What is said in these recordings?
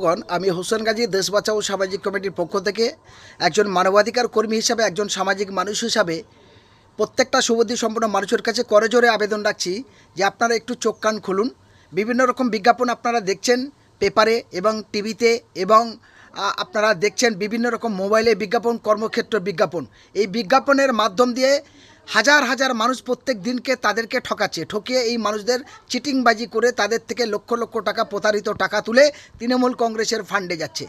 বন্ধুগণ, আমি হোসেন গাজী, দেশ বাঁচাও সামাজিক কমিটির পক্ষ থেকে একজন মানবাধিকার কর্মী হিসাবে, একজন সামাজিক মানুষ হিসাবে প্রত্যেকটা সুবুদ্ধি সম্পন্ন মানুষের কাছে করজোরে আবেদন রাখছি যে আপনারা একটু চোখ কান খুলুন। বিভিন্ন রকম বিজ্ঞাপন আপনারা দেখছেন পেপারে এবং টিভিতে এবং আপনারা দেখছেন বিভিন্ন রকম মোবাইলে বিজ্ঞাপন, কর্মক্ষেত্র বিজ্ঞাপন। এই বিজ্ঞাপনের মাধ্যম দিয়ে হাজার হাজার মানুষ প্রত্যেক দিনকে তাদেরকে ঠকাচ্ছে। ঠকিয়ে এই মানুষদের চিটিংবাজি করে তাদের থেকে লক্ষ লক্ষ টাকা প্রতারিত টাকা তুলে তৃণমূল কংগ্রেসের ফান্ডে যাচ্ছে।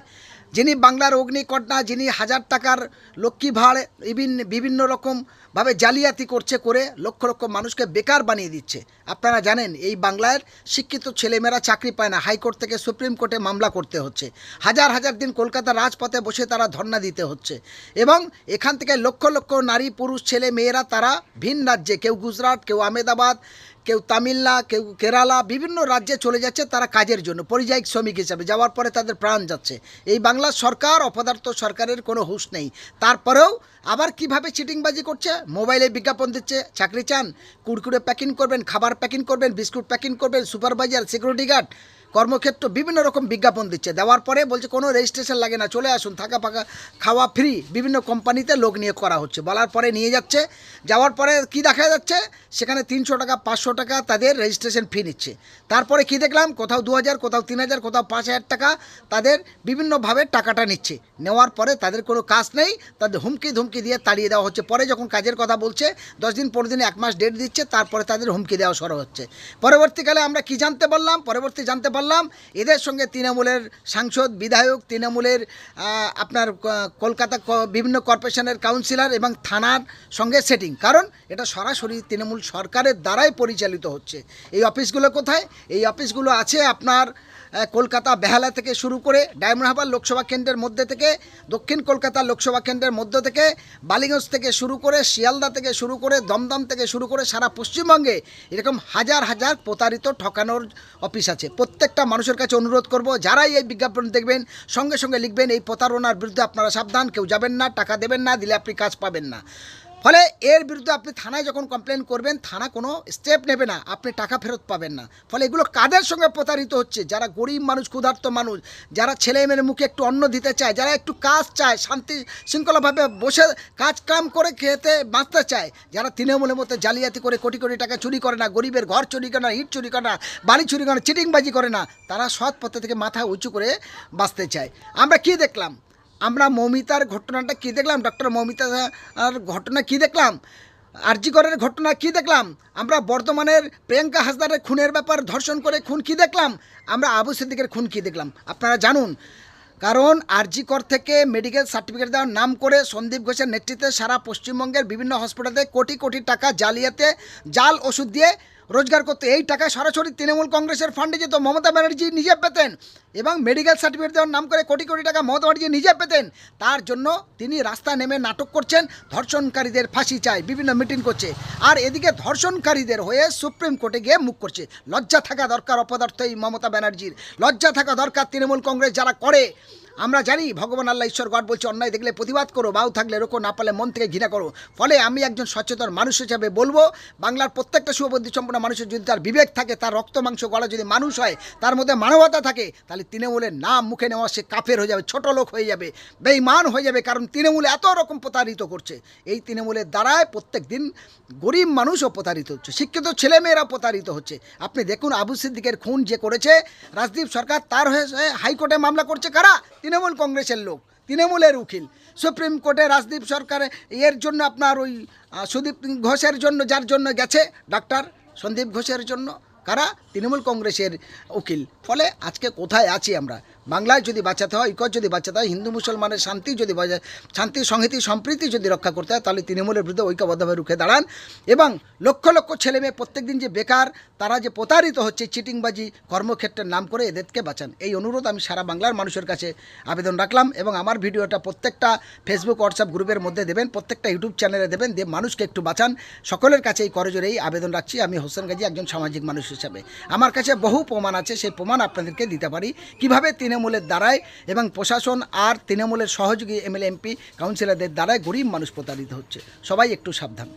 যিনি বাংলার অগ্নিকন্যা, যিনি হাজার টাকার লক্ষ্মী ভাড় বিভিন্ন বিভিন্ন রকমভাবে জালিয়াতি করছে করে লক্ষ লক্ষ মানুষকে বেকার বানিয়ে দিচ্ছে। আপনারা জানেন, এই বাংলার শিক্ষিত ছেলেমেয়েরা চাকরি পায় না। হাইকোর্ট থেকে সুপ্রিম কোর্টে মামলা করতে হচ্ছে। হাজার হাজার দিন কলকাতার রাজপথে বসে তারা ধর্ণা দিতে হচ্ছে। এবং এখান থেকে লক্ষ লক্ষ নারী, পুরুষ, ছেলে, মেয়েরা তারা ভিন রাজ্যে, কেউ গুজরাট, কেউ আহমেদাবাদ কেউ তামিলনা, কেউ কেরালা, বিভিন্ন রাজ্যে চলে যাচ্ছে তারা কাজের জন্য পরিযায়ী শ্রমিক হিসাবে। যাওয়ার পরে তাদের প্রাণ যাচ্ছে। এই বাংলা সরকার, অপদার্থ সরকারের কোনো হুশ নেই। তারপরেও আবার কীভাবে চিটিংবাজি করছে? মোবাইলে বিজ্ঞাপন দিচ্ছে, চাকরি চান, কুড়কুড়ে প্যাকিং করবেন, খাবার প্যাকিং করবেন, বিস্কুট প্যাকিং করবেন সুপারভাইজার সিকিউরিটি গার্ড কর্মক্ষেত্র বিভিন্ন রকম বিজ্ঞাপন দিচ্ছে। দেওয়ার পরে বলছে, কোনো রেজিস্ট্রেশন লাগে না, চলে আসুন, থাকা ফাঁকা খাওয়া ফ্রি বিভিন্ন কোম্পানিতে লোক নিয়ে করা হচ্ছে। বলার পরে নিয়ে যাচ্ছে। যাওয়ার পরে কি দেখা যাচ্ছে? সেখানে তিনশো টাকা, পাঁচশো টাকা তাদের রেজিস্ট্রেশন ফি নিচ্ছে। তারপরে কি দেখলাম? কোথাও দু হাজার, কোথাও তিন হাজার, কোথাও পাঁচ হাজার টাকা তাদের বিভিন্নভাবে টাকাটা নিচ্ছে। নেওয়ার পরে তাদের কোনো কাজ নেই, তাদের হুমকি ধুমকি দিয়ে তাড়িয়ে দেওয়া হচ্ছে। পরে যখন কাজের কথা বলছে, দশ দিন, পনেরো দিন, এক মাস ডেট দিচ্ছে, তারপরে তাদের হুমকি দেওয়া শুরু হচ্ছে। পরবর্তীকালে আমরা কি জানতে পারলাম? পরবর্তী জানতে পারলাম এদের সঙ্গে তৃণমূলের সাংসদ, বিধায়ক, তৃণমূলের আপনার কলকাতা বিভিন্ন কর্পোরেশনের কাউন্সিলর এবং থানার সঙ্গে সেটিং কারণ এটা সরাসরি তৃণমূল সরকারের দ্বারাই পরিচালিত হচ্ছে। এই অফিসগুলো কোথায়? এই অফিসগুলো আছে আপনার কলকাতা বেহালা থেকে শুরু করে ডায়মন্ড হারবার লোকসভা কেন্দ্রের মধ্যে থেকে, দক্ষিণ কলকাতা লোকসভা কেন্দ্রের মধ্য থেকে, বালিগঞ্জ থেকে শুরু করে, শিয়ালদা থেকে শুরু করে, দমদম থেকে শুরু করে সারা পশ্চিমবঙ্গে এরকম হাজার হাজার প্রতারিত ঠকানোর অফিস আছে। প্রত্যেকটা মানুষের কাছে অনুরোধ করব, যারাই এই বিজ্ঞাপন দেখবেন, সঙ্গে সঙ্গে লিখবেন, এই প্রতারণার বিরুদ্ধে আপনারা সাবধান, কেউ যাবেন না, টাকা দেবেন না, দিলে আপনি কাজ পাবেন না। ফলে এর বিরুদ্ধে আপনি থানায় যখন কমপ্লেন করবেন, থানা কোনো স্টেপ নেবে না। আপনি টাকা ফেরত পাবেন না। ফলে এগুলো কাদের সঙ্গে প্রতারিত হচ্ছে? যারা গরিব মানুষ, ক্ষুধার্ত মানুষ, যারা ছেলে মেয়ের মুখে একটু অন্ন দিতে চায়, যারা একটু কাজ চায়, শান্তি শৃঙ্খলাভাবে বসে কাজ কাম করে খেতে বাঁচতে চায়, যারা তৃণমূলের মতো জালিয়াতি করে কোটি কোটি টাকা চুরি করে না, গরিবের ঘর চুরি করে না, ইট চুরি করে না, বাড়ি চুরি করে না, চিটিংবাজি করে না, তারা সৎ পথে থেকে মাথা উঁচু করে বাঁচতে চায়। আমরা কি দেখলাম? আমরা মৌমিতার ঘটনাটা কী দেখলাম? ডক্টর মৌমিতার ঘটনা কী দেখলাম? আরজিকরের ঘটনা কী দেখলাম? আমরা বর্তমানের প্রিয়াঙ্কা হাসদারের খুনের ব্যাপার ধর্ষণ করে খুন কী দেখলাম? আমরা আবু সিদ্দিকের খুন কী দেখলাম? আপনারা জানুন। কারণ আরজিকর থেকে মেডিকেল সার্টিফিকেট দেওয়ার নাম করে সন্দীপ ঘোষের নেতৃত্বে সারা পশ্চিমবঙ্গের বিভিন্ন হসপিটালে কোটি কোটি টাকা জালিয়াতে জাল ওষুধ দিয়ে রোজগার করতে। এই টাকা সরাসরি তৃণমূল কংগ্রেসের ফান্ডে যেত মমতা ব্যানার্জি নিজে পেতেন এবং মেডিকেল সার্টিফিকেট দেওয়ার নাম করে কোটি কোটি টাকা মমতা ব্যানার্জি নিজে পেতেন। তার জন্য তিনি রাস্তা নেমে নাটক করছেন, ধর্ষণকারীদের ফাঁসি চায় বিভিন্ন মিটিং করছে। আর এদিকে ধর্ষণকারীদের হয়ে সুপ্রিম কোর্টে গিয়ে মুখ করছে। লজ্জা থাকা দরকার অপদার্থ এই মমতা ব্যানার্জির। লজ্জা থাকা দরকার তৃণমূল কংগ্রেস যারা করে। আমরা জানি ভগবান আল্লাহ ঈশ্বর গড বলছে, অন্যায় দেখলে প্রতিবাদ করো, বাউ থাকলে রোকো, না পারলে মন থেকে ঘৃণা করো। ফলে আমি একজন সচেতন মানুষ হিসাবে বলব, বাংলার প্রত্যেকটা শুভবুদ্ধি সম্পন্ন মানুষের যদি তার বিবেক থাকে, তার রক্ত মাংস গলা যদি মানুষ হয়, তার মধ্যে মানবতা থাকে, তাহলে তৃণমূলের নাম মুখে নেওয়া সে কাফের হয়ে যাবে, ছোট লোক হয়ে যাবে বেইমান হয়ে যাবে, কারণ তৃণমূলে এত রকম প্রতারিত করছে। এই তৃণমূলের দ্বারায় প্রত্যেক দিন গরিব মানুষও প্রতারিত হচ্ছে, শিক্ষিত ছেলেমেয়েরা প্রতারিত হচ্ছে। আপনি দেখুন আবু সিদ্দিকের খুন যে করেছে, রাজদীপ সরকার তার হয়ে হাইকোর্টে মামলা করছে কারা? তৃণমূল কংগ্রেসের লোক, তৃণমূলের উকিল। সুপ্রিম কোর্টে রাজদীপ সরকার এর জন্য আপনার ওই সুদীপ ঘোষের জন্য, যার জন্য গেছে, ডাক্তার সন্দীপ ঘোষের জন্য, কারা? তৃণমূল কংগ্রেসের উকিল। ফলে আজকে কোথায় আছি আমরা? বাংলায় যদি বাঁচাতে হয় ঐক্য যদি বাঁচাতে হয়, হিন্দু মুসলমানের শান্তি যদি বজায়, শান্তি, সংহতি, সম্প্রীতি যদি রক্ষা করতে হয়, তাহলে তৃণমূলের বিরুদ্ধে ঐক্যবদ্ধভাবে রুখে দাঁড়ান। এবং লক্ষ লক্ষ ছেলে মেয়ে প্রত্যেক দিন যে বেকার, তারা যে প্রতারিত হচ্ছে চিটিংবাজি কর্মক্ষেত্রের নাম করে এদেরকে বাঁচান। এই অনুরোধ আমি সারা বাংলার মানুষের কাছে আবেদন রাখলাম এবং আমার ভিডিওটা প্রত্যেকটা ফেসবুক হোয়াটসঅ্যাপ গ্রুপের মধ্যে দেবেন, প্রত্যেকটা ইউটিউব চ্যানেলে দেবেন, দিয়ে মানুষকে একটু বাঁচান। সকলের কাছে এই করজোরেই আবেদন রাখছি, আমি হোসেন গাজী একজন সামাজিক মানুষ হিসাবে। আমার কাছে বহু প্রমাণ আছে, সেই প্রমাণ আপনাদেরকে দিতে পারি। কীভাবে তৃণমূলের দ্বারাই এবং প্রশাসন আর তৃণমূলের সহযোগী এমএলএ, এমপি, কাউন্সিলরদের দ্বারাই গরিব মানুষ প্রতারিত হচ্ছে। সবাই একটু সাবধান।